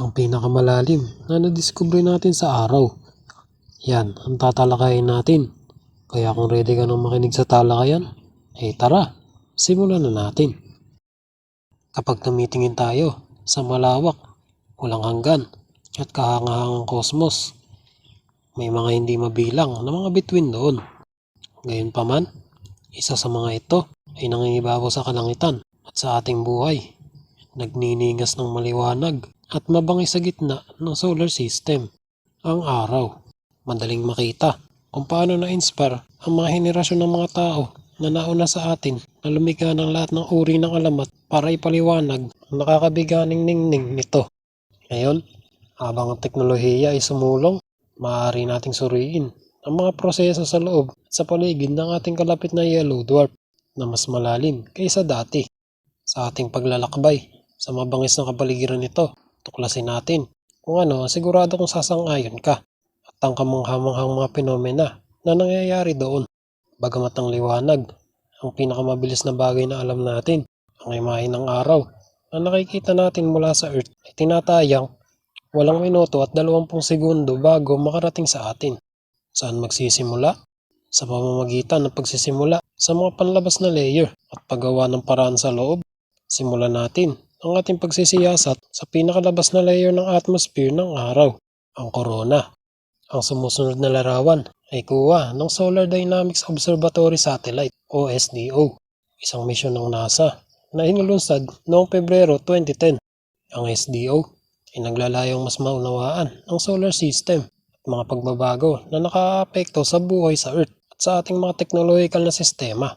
ang pinakamalalim na nadiskubre natin sa araw. Yan ang tatalakayin natin. Kaya kung ready ka nang makinig sa talakayan, eh tara, simulan na natin. Kapag tumitingin tayo sa malawak, walang hanggan at kahangahangang kosmos, may mga hindi mabilang na mga bituin doon. Gayunpaman, isa sa mga ito ay nangingibabaw sa kalangitan at sa ating buhay. Nagniningas ng maliwanag at mabangis sa gitna ng solar system. Ang araw. Madaling makita kung paano na-inspire ang mga henerasyon ng mga tao na nauna sa atin na lumikha ng lahat ng uri ng alamat para ipaliwanag ang nakakabiganing ningning nito. Ngayon, habang ang teknolohiya ay sumulong, maaari nating suriin ang mga proseso sa loob at sa paligid ng ating kalapit na yellow dwarf na mas malalim kaysa dati. Sa ating paglalakbay sa mabangis na kapaligiran nito, tuklasin natin kung ano sigurado kung sasang-ayon ka at ang kamanghamanghang mga pinomena na nangyayari doon. Bagamat ang liwanag, ang pinakamabilis na bagay na alam natin, ang imahe ng araw na nakikita natin mula sa Earth ay tinatayang walang minuto at dalawampung segundo bago makarating sa atin. Saan magsisimula? Sa pamamagitan ng pagsisimula sa mga panlabas na layer at paggawa ng paraan sa loob. Simulan natin ang ating pagsisiyasat sa pinakalabas na layer ng atmosphere ng araw, ang corona. Ang sumusunod na larawan ay kuha ng Solar Dynamics Observatory Satellite o SDO, isang misyon ng NASA na inulunsad noong Pebrero 2010. Ang SDO ay naglalayong mas maunawaan ang solar system at mga pagbabago na nakaapekto sa buhay sa Earth at sa ating mga technological na sistema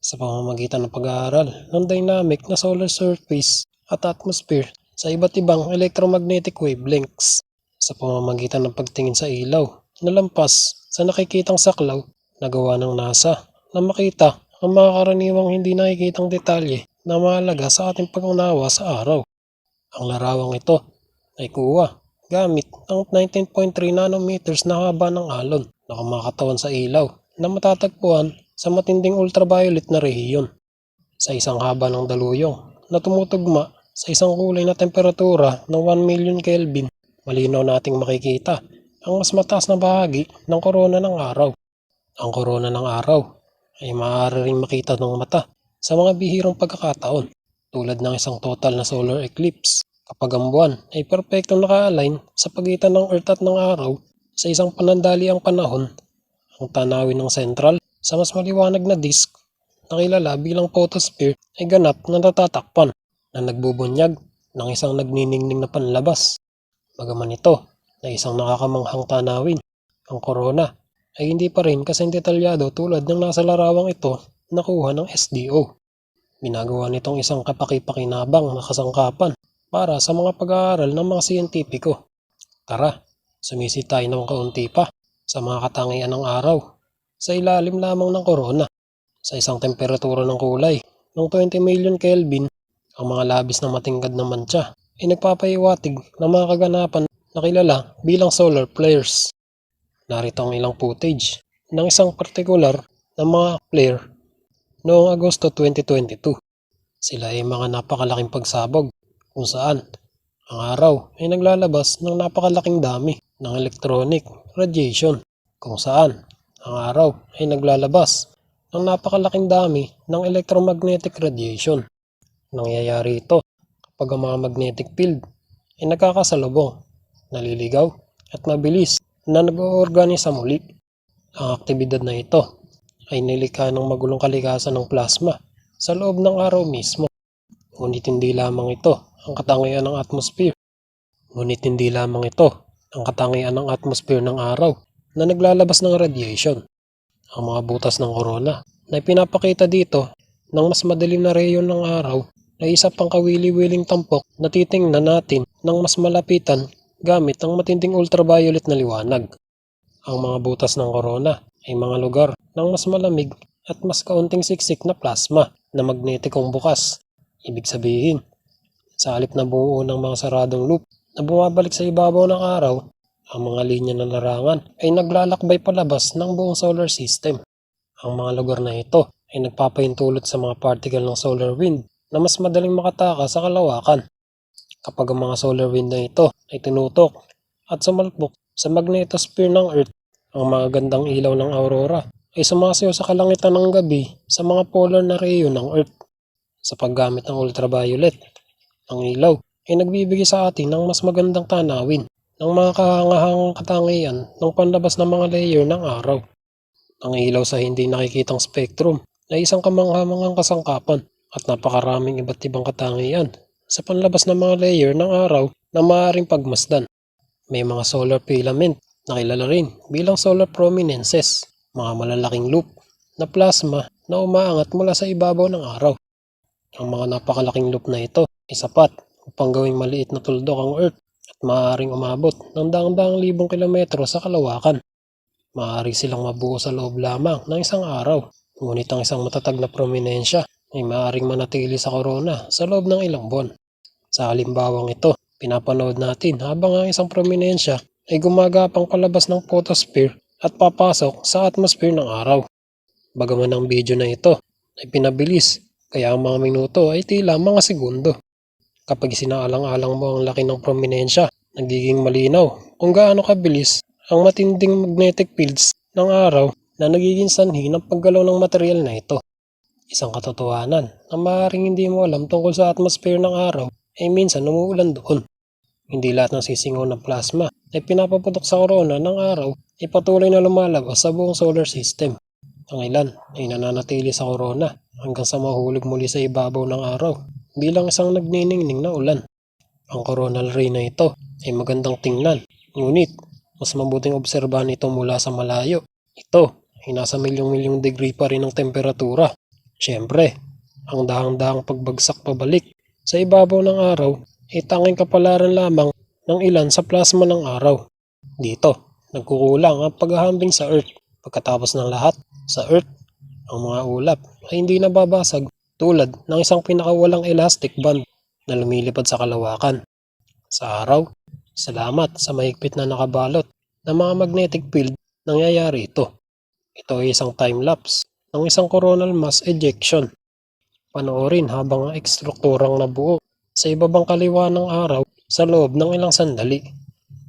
sa pamamagitan ng pag-aaral ng dynamic na solar surface at atmosphere sa iba't ibang electromagnetic wavelengths sa pamamagitan ng pagtingin sa ilaw na lampas sa nakikitang saklaw na gawa ng NASA na makita ang mga karaniwang hindi nakikitang detalye na mahalaga sa ating pag-unawa sa araw. Ang larawang ito ay kuha gamit ang 19.3 nanometers na haba ng alon na kumakatawan sa ilaw na matatagpuan sa matinding ultraviolet na rehiyon sa isang haba ng daluyong na tumutugma sa isang kulay na temperatura ng 1 million Kelvin. Malinaw nating makikita ang mas mataas na bahagi ng korona ng araw. Ang korona ng araw ay maaari ring makita ng mata sa mga bihirang pagkakataon tulad ng isang total na solar eclipse kapag ang buwan ay perpektong naka-align sa pagitan ng Earth at ng araw sa isang panandaliang panahon. Ang tanawin ng central sa mas maliwanag na disk na kilala bilang photosphere ay ganap na natatakpan na nagbubunyag ng isang nagniningning na panlabas. Bagaman ito na isang nakakamanghang tanawin, ang corona ay hindi pa rin kasing detalyado tulad ng nasa larawang ito nakuha ng SDO. Ginagawa nitong isang kapaki-pakinabang na kasangkapan para sa mga pag-aaral ng mga siyentipiko. Tara, sumisi tayo ng kaunti pa sa mga katangian ng araw sa ilalim lamang ng korona. Sa isang temperatura ng kulay ng 20 million Kelvin, ang mga labis na matingkad na mantsa ay nagpapahiwatig ng mga kaganapan na kilala bilang solar flares. Narito ang ilang footage ng isang partikular na mga flare noong Agosto 2022. Sila ay mga napakalaking pagsabog kung saan ang araw ay naglalabas ng napakalaking dami ng electronic radiation kung saan ang araw ay naglalabas ng napakalaking dami ng electromagnetic radiation. Nangyayari ito kapag ang mga magnetic field ay nagkakasalubong, naliligaw at mabilis na nag-oorganisa muli. Ang aktibidad na ito ay nilikha ng magulong kalikasan ng plasma sa loob ng araw mismo. Ngunit hindi lamang ito ang katangian ng atmosphere. Ngunit hindi lamang ito ang katangian ng atmosphere ng araw na naglalabas ng radiation. Ang mga butas ng corona na ipinapakita dito ng mas madilim na reyon ng araw ay isa pang kawili-wiling tampok na titingnan natin ng mas malapitan gamit ang matinding ultraviolet na liwanag. Ang mga butas ng corona ay mga lugar ng mas malamig at mas kaunting siksik na plasma na magnetikong bukas. Ibig sabihin, sa halip na bumuo ng mga saradong loop na bumabalik sa ibabaw ng araw, ang mga linya ng larangan ay naglalakbay palabas ng buong solar system. Ang mga lugar na ito ay nagpapahintulot sa mga particle ng solar wind na mas madaling makataka sa kalawakan. Kapag ang mga solar wind na ito ay tinutok at sumalpok sa magnetosphere ng Earth, ang mga gandang ilaw ng aurora ay sumasayaw sa kalangitan ng gabi sa mga polar na reyo ng Earth. Sa paggamit ng ultraviolet, ang ilaw ay nagbibigay sa atin ng mas magandang tanawin ng mga kahangahangang katangian ng panlabas ng mga layer ng araw. Ang ilaw sa hindi nakikitang spectrum ay isang kamanghamangang kasangkapan at napakaraming iba't ibang katangian sa panlabas ng mga layer ng araw na maaaring pagmasdan. May mga solar filament na kilala rin bilang solar prominences, mga malalaking loop na plasma na umaangat mula sa ibabaw ng araw. Ang mga napakalaking loop na ito ay sapat upang gawing maliit na tuldok ang Earth at maaaring umabot ng daang-daang libong kilometro sa kalawakan. Maaari silang mabuo sa loob lamang ng isang araw, ngunit ang isang matatag na prominensya ay maaaring manatili sa korona sa loob ng ilang buwan. Sa halimbawang ito, pinapanood natin habang ang isang prominensya ay gumagapang palabas ng photosphere at papasok sa atmosphere ng araw. Bagaman ang video na ito ay pinabilis, kaya ang mga minuto ay tila mga segundo. Kapag sinaalang-alang mo ang laki ng prominensya, nagiging malinaw kung gaano kabilis ang matinding magnetic fields ng araw na nagiging sanhi ng paggalaw ng material na ito. Isang katotohanan na maaaring hindi mo alam tungkol sa atmosphere ng araw ay minsan umuulan doon. Hindi lahat ng sisingaw ng plasma ay pinapaputok sa korona ng araw ay patuloy na lumalabas sa buong solar system. Ang ilan ay nananatili sa korona hanggang sa mahulog muli sa ibabaw ng araw bilang isang nagniningning na ulan. Ang coronal ray na ito ay magandang tingnan, ngunit mas mabuting obserbahan ito mula sa malayo. Ito ay nasa milyong-milyong degree pa rin ng temperatura. Siyempre, ang dahang-dahang pagbagsak pabalik sa ibabaw ng araw ay tanging kapalaran lamang ng ilan sa plasma ng araw. Dito, nagkukulang ang paghahambing sa Earth. Pagkatapos ng lahat, sa Earth, ang mga ulap ay hindi nababasag tulad ng isang pinakawalang elastic band na lumilipad sa kalawakan. Sa araw, salamat sa mahigpit na nakabalot ng mga magnetic field nangyayari ito. Ito ay isang time-lapse ng isang coronal mass ejection. Panoorin habang ang ekstrukturang nabuo sa ibabang kaliwa ng araw sa loob ng ilang sandali.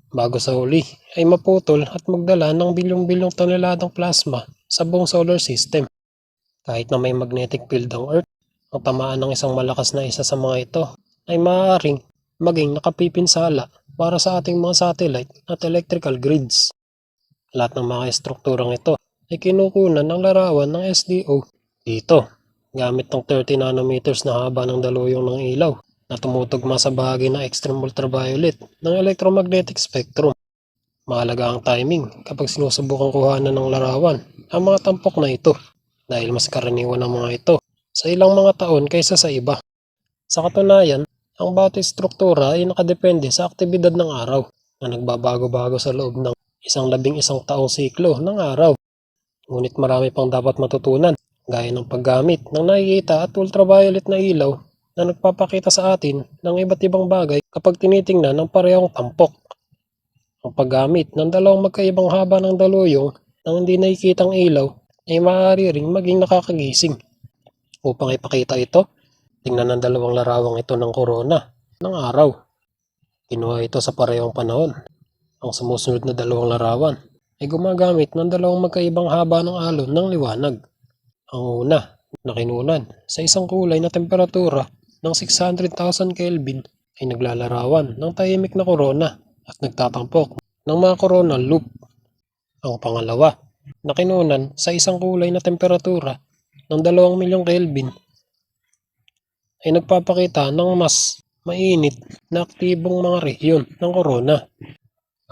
Bago sa huli ay maputol at magdala ng bilyong-bilyong toneladang plasma sa buong solar system. Kahit na may magnetic field ang Earth, ang tamaan ng isang malakas na isa sa mga ito ay maaaring maging nakapipinsala para sa ating mga satellite at electrical grids. Lahat ng mga estrukturang ito ay kinukunan ng larawan ng SDO dito gamit ng 30 nanometers na haba ng daluyong ng ilaw na tumutugma sa bahagi ng extreme ultraviolet ng electromagnetic spectrum. Mahalaga ang timing kapag sinusubukan kuhanan ng larawan ang mga tampok na ito dahil mas karaniwan ang mga ito sa ilang mga taon kaysa sa iba. Sa katunayan, ang bawat struktura ay nakadepende sa aktibidad ng araw na nagbabago-bago sa loob ng isang labing isang taong siklo ng araw. Ngunit marami pang dapat matutunan gaya ng paggamit ng nakikita at ultraviolet na ilaw na nagpapakita sa atin ng iba't ibang bagay kapag tinitingnan ng parehong tampok. Ang paggamit ng dalawang magkaibang haba ng daluyong nang hindi nakikitang ilaw ay maaari ring maging nakakagising. Upang ipakita ito, tingnan ang dalawang larawang ito ng korona ng araw. Kinuha ito sa parehong panahon. Ang sumusunod na dalawang larawan ay gumagamit ng dalawang magkaibang haba ng alon ng liwanag. Ang una, na kinunan sa isang kulay na temperatura ng 600,000 Kelvin ay naglalarawan ng tahimik na korona at nagtatampok ng mga coronal loop. Ang pangalawa, na kinunan sa isang kulay na temperatura ng 2 milyong Kelvin ay nagpapakita ng mas mainit na aktibong mga rehiyon ng korona.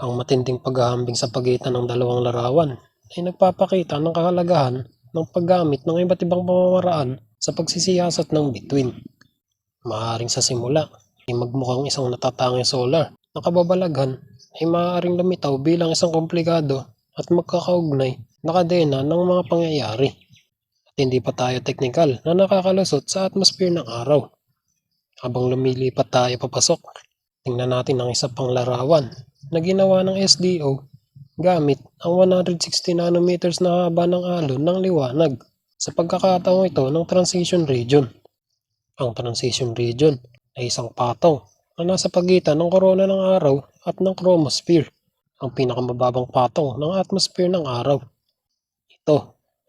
Ang matinding paghahambing sa pagitan ng dalawang larawan ay nagpapakita ng kahalagahan ng paggamit ng iba't ibang pamamaraan sa pagsisiyasat ng bituin. Maaring sa simula ay magmukhang isang natatanging solar na kababalaghan ay maaaring lumitaw bilang isang komplikado at magkakaugnay na kadena ng mga pangyayari. At hindi pa tayo teknikal na nakakalusot sa atmosphere ng araw. Habang lumilipat tayo papasok, tingnan natin ang isa pang larawan na ginawa ng SDO gamit ang 160 nanometers na haba ng alon ng liwanag sa pagkakataong ito ng transition region. Ang transition region ay isang patong na nasa pagitan ng korona ng araw at ng chromosphere, ang pinakamababang patong ng atmosphere ng araw. Ito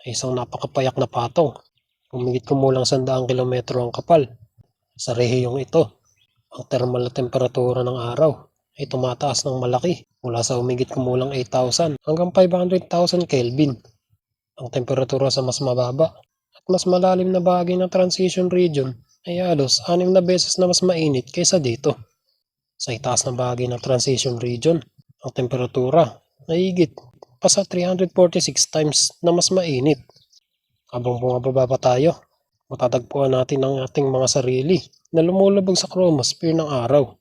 ay isang napakapayak na patong. Humigit kumulang sandaang kilometro ang kapal. Sa rehiyong ito, ang thermal na temperatura ng araw ay tumataas ng malaki mula sa humigit kumulang 8,000 hanggang 500,000 Kelvin. Ang temperatura sa mas mababa at mas malalim na bahagi ng transition region ay halos anim na beses na mas mainit kaysa dito. Sa itaas na bahagi ng transition region, ang temperatura ay higit pa sa 346 times na mas mainit. Habang bumababa pa tayo, matatagpuan natin ang ating mga sarili na lumulubog sa chromosphere ng araw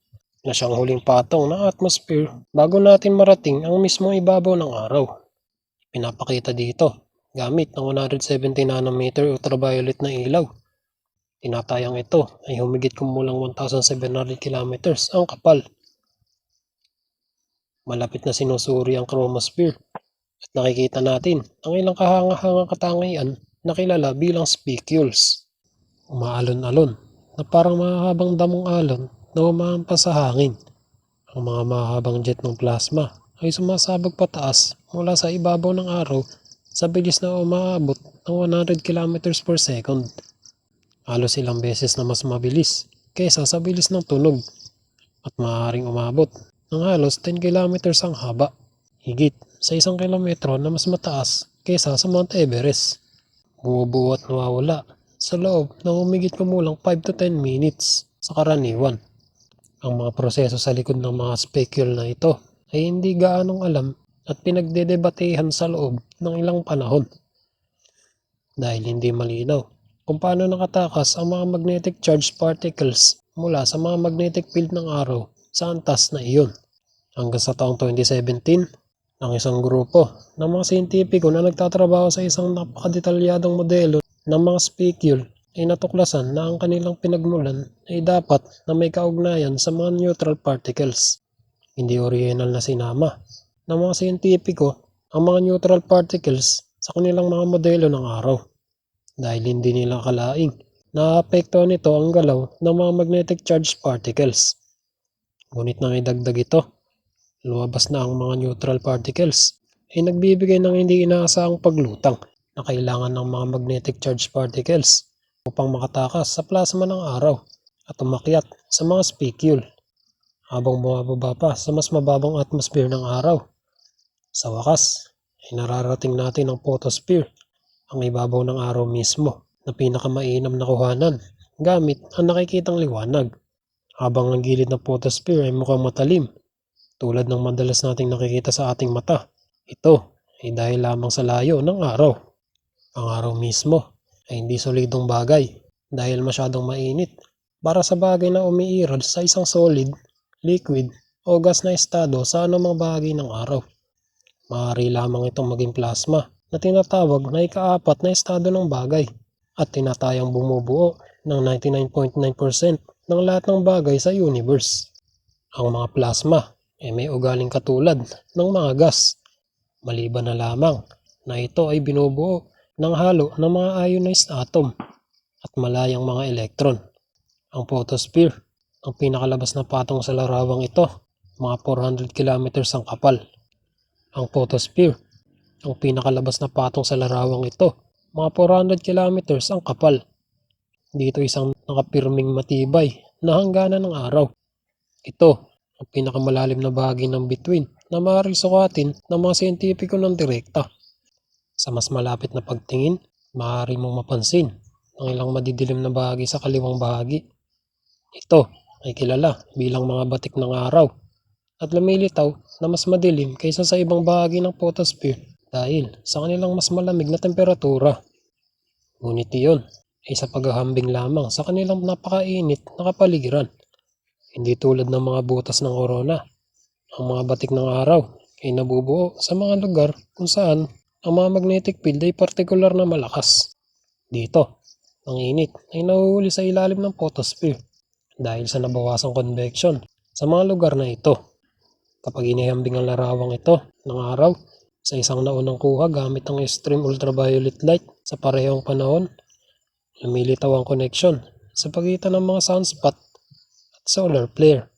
na siyang huling patong ng atmosphere bago natin marating ang mismong ibabaw ng araw. Pinapakita dito gamit ng 170 nanometer ultraviolet na ilaw. Tinatayang ito ay humigit kumulang 1,700 kilometers ang kapal. Malapit na sinusuri ang chromosphere at nakikita natin ang ilang kahanga-hanga katangian na kilala bilang spicules. Umaalon-alon na parang mahahabang damong alon na umahampas sa hangin. Ang mga mahabang jet ng plasma ay sumasabog pataas mula sa ibabaw ng araw sa bilis na umaabot ng 100 km per second. Halos ilang beses na mas mabilis kaysa sa bilis ng tunog at maaaring umabot ng halos 10 km ang haba. Higit sa isang kilometro na mas mataas kaysa sa Mount Everest. Bumubuo at nawawala sa loob ng humigit kumulang 5 to 10 minutes sa karaniwan. Ang mga proseso sa likod ng mga specule na ito ay hindi gaanong alam at pinagdedebatehan sa loob ng ilang panahon. Dahil hindi malinaw kung paano nakatakas ang mga magnetic charged particles mula sa mga magnetic field ng araw sa antas na iyon. Hanggang sa taong 2017, ang isang grupo ng mga siyentipiko na nagtatrabaho sa isang napakadetalyadong modelo ng mga specule ay natuklasan na ang kanilang pinagmulan ay dapat na may kaugnayan sa mga neutral particles. Hindi original na sinama ng mga siyentipiko ang mga neutral particles sa kanilang mga modelo ng araw dahil hindi nila kalaing na apekto nito ang galaw ng mga magnetic charged particles. Ngunit nang idagdag ito, lumabas na ang mga neutral particles ay nagbibigay ng hindi inaasahang paglutang na kailangan ng mga magnetic charged particles upang makatakas sa plasma ng araw at umakyat sa mga specule habang bumababa pa sa mas mababang atmosphere ng araw. Sa wakas, ay nararating natin ang photosphere, ang ibabaw ng araw mismo na pinakamainam na kuhanan gamit ang nakikitang liwanag. Habang ang gilid ng photosphere ay mukhang matalim, tulad ng madalas nating nakikita sa ating mata. Ito ay dahil lamang sa layo ng araw. Ang araw mismo ay hindi solidong bagay dahil masyadong mainit para sa bagay na umiiral sa isang solid, liquid o gas na estado sa anumang bahagi ng araw. Maaari lamang itong maging plasma na tinatawag na ikaapat na estado ng bagay at tinatayang bumubuo ng 99.9% ng lahat ng bagay sa universe. Ang mga plasma ay may ugaling katulad ng mga gas, maliban na lamang na ito ay binubuo ng halo ng mga ionized atom at malayang mga elektron. Ang photosphere, ang pinakalabas na patong sa larawang ito, mga 400 kilometers ang kapal. Ang photosphere, ang pinakalabas na patong sa larawang ito, mga 400 kilometers ang kapal. Dito isang nakapirming matibay na hangganan ng araw. Ito, ang pinakamalalim na bahagi ng bituin na maaaring sukatin ng mga siyentipiko ng direkta. Sa mas malapit na pagtingin, maaari mong mapansin ang ilang madidilim na bahagi sa kaliwang bahagi. Ito ay kilala bilang mga batik ng araw at lumilitaw na mas madilim kaysa sa ibang bahagi ng photosphere dahil sa kanilang mas malamig na temperatura. Ngunit iyon ay sa paghahambing lamang sa kanilang napakainit na kapaligiran. Hindi tulad ng mga butas ng korona. Ang mga batik ng araw ay nabubuo sa mga lugar kung saan ang mga magnetic field ay partikular na malakas. Dito, ang init ay nahuhuli sa ilalim ng photosphere dahil sa nabawasang convection sa mga lugar na ito. Kapag inihambing ang larawang ito ng araw sa isang naunang kuha gamit ang extreme ultraviolet light sa parehong panahon, lumilitaw ang connection sa pagitan ng mga sunspot at solar flare.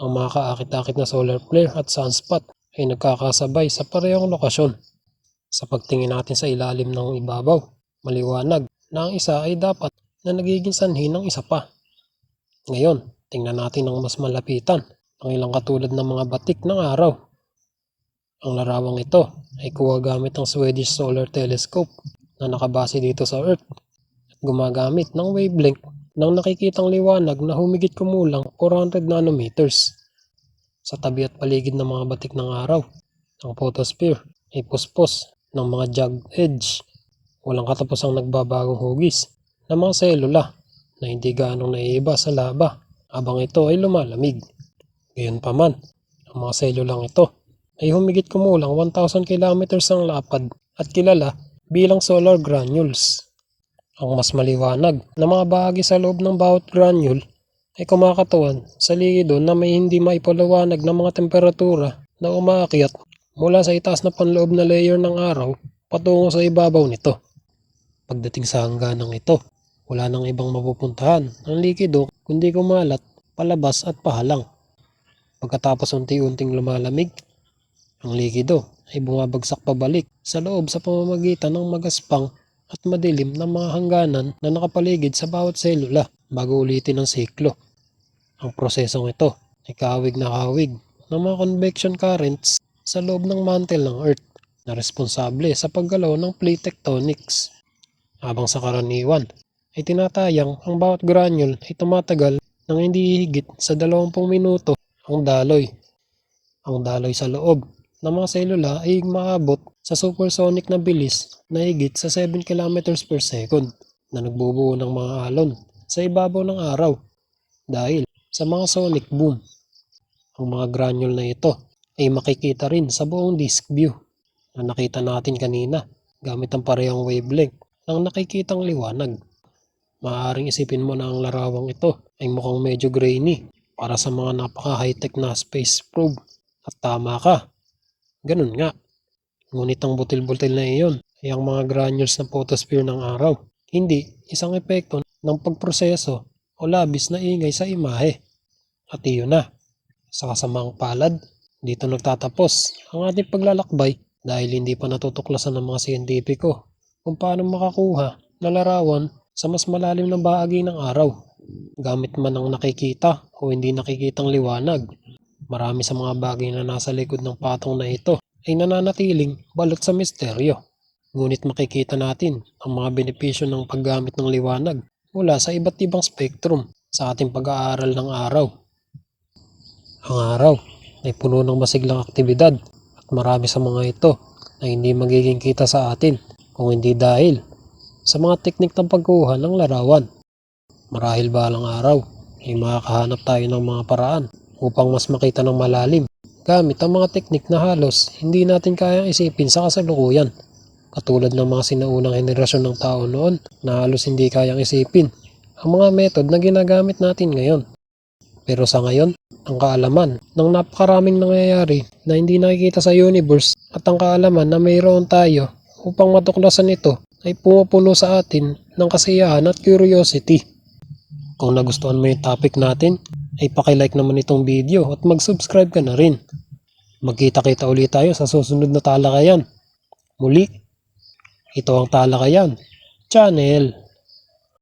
Ang mga kaakit-akit na solar flare at sunspot ay nagkakasabay sa parehong lokasyon. Sa pagtingin natin sa ilalim ng ibabaw, maliwanag na ang isa ay dapat na nagiging sanhi ng isa pa. Ngayon, tingnan natin ang mas malapitan ang ilang katulad ng mga batik ng araw. Ang larawang ito ay kuha gamit ang Swedish Solar Telescope na nakabase dito sa Earth at gumagamit ng wavelength ng nakikitang liwanag na humigit kumulang 400 nanometers. Sa tabi at paligid ng mga batik ng araw, ang photosphere ay puspos ng mga jagged edge. Walang katapusang nagbabagong hugis ng mga selula na hindi gaanong naiiba sa laba habang ito ay lumalamig. Gayunpaman, ang mga selulang ito ay humigit kumulang 1,000 kilometers ang lapad at kilala bilang solar granules. Ang mas maliwanag na mga bahagi sa loob ng bawat granule ay kumakatawan sa likido na may hindi maipaliwanag na mga temperatura na umaakyat mula sa itaas na panloob na layer ng araw patungo sa ibabaw nito. Pagdating sa hangganang ito, wala nang ibang mapupuntahan ang likido kundi kumalat, palabas at pahalang. Pagkatapos unti-unting lumalamig, ang likido ay bumabagsak pabalik sa loob sa pamamagitan ng magaspang at madilim na mga hangganan na nakapaligid sa bawat selula bago ulitin ang siklo. Ang prosesong ito ay kahawig na kahawig ng mga convection currents sa loob ng mantle ng Earth na responsable sa paggalaw ng plate tectonics. Habang sa karaniwan ay tinatayang ang bawat granule ay tumatagal ng hindi higit sa 20 minuto ang daloy. Ang daloy sa loob ng mga selula ay maabot sa supersonic na bilis na higit sa 7 km per second na nagbubuo ng mga alon sa ibabaw ng araw dahil sa mga sonic boom. Ang mga granule na ito ay makikita rin sa buong disk view na nakita natin kanina gamit ang parehong wavelength ng nakikitang liwanag. Maaaring isipin mo na ang larawang ito ay mukhang medyo grainy para sa mga napaka-high-tech na space probe. At tama ka, ganun nga. Ngunit ang butil-butil na iyon ay ang mga granules ng photosphere ng araw. Hindi isang epekto ng pagproseso o labis na ingay sa imahe. At iyon na, sa kasamang palad, dito nagtatapos ang ating paglalakbay dahil hindi pa natutuklasan ng mga siyentipiko kung paano makakuha na larawan sa mas malalim na bahagi ng araw gamit man ang nakikita o hindi nakikitang liwanag. Marami sa mga bagay na nasa likod ng patong na ito ay nananatiling balot sa misteryo. Ngunit makikita natin ang mga benepisyo ng paggamit ng liwanag mula sa iba't ibang spektrum sa ating pag-aaral ng araw. Ang araw ay puno ng masiglang aktibidad at marami sa mga ito ay hindi magiging kita sa atin kung hindi dahil sa mga teknik ng pagkuha ng larawan. Marahil balang araw ay makakahanap tayo ng mga paraan upang mas makita ng malalim gamit ang mga teknik na halos hindi natin kayang isipin sa kasalukuyan. Katulad ng mga sinaunang henerasyon ng tao noon na halos hindi kayang isipin ang mga method na ginagamit natin ngayon. Pero sa ngayon, ang kaalaman ng napakaraming nangyayari na hindi nakikita sa universe at ang kaalaman na mayroon tayo upang matuklasan ito ay pumupuno sa atin ng kasiyahan at curiosity. Kung nagustuhan mo yung topic natin, ay pakilike naman itong video at mag-subscribe ka na rin. Magkita-kita ulit tayo sa susunod na talakayan. Muli, ito ang Talakayan Channel.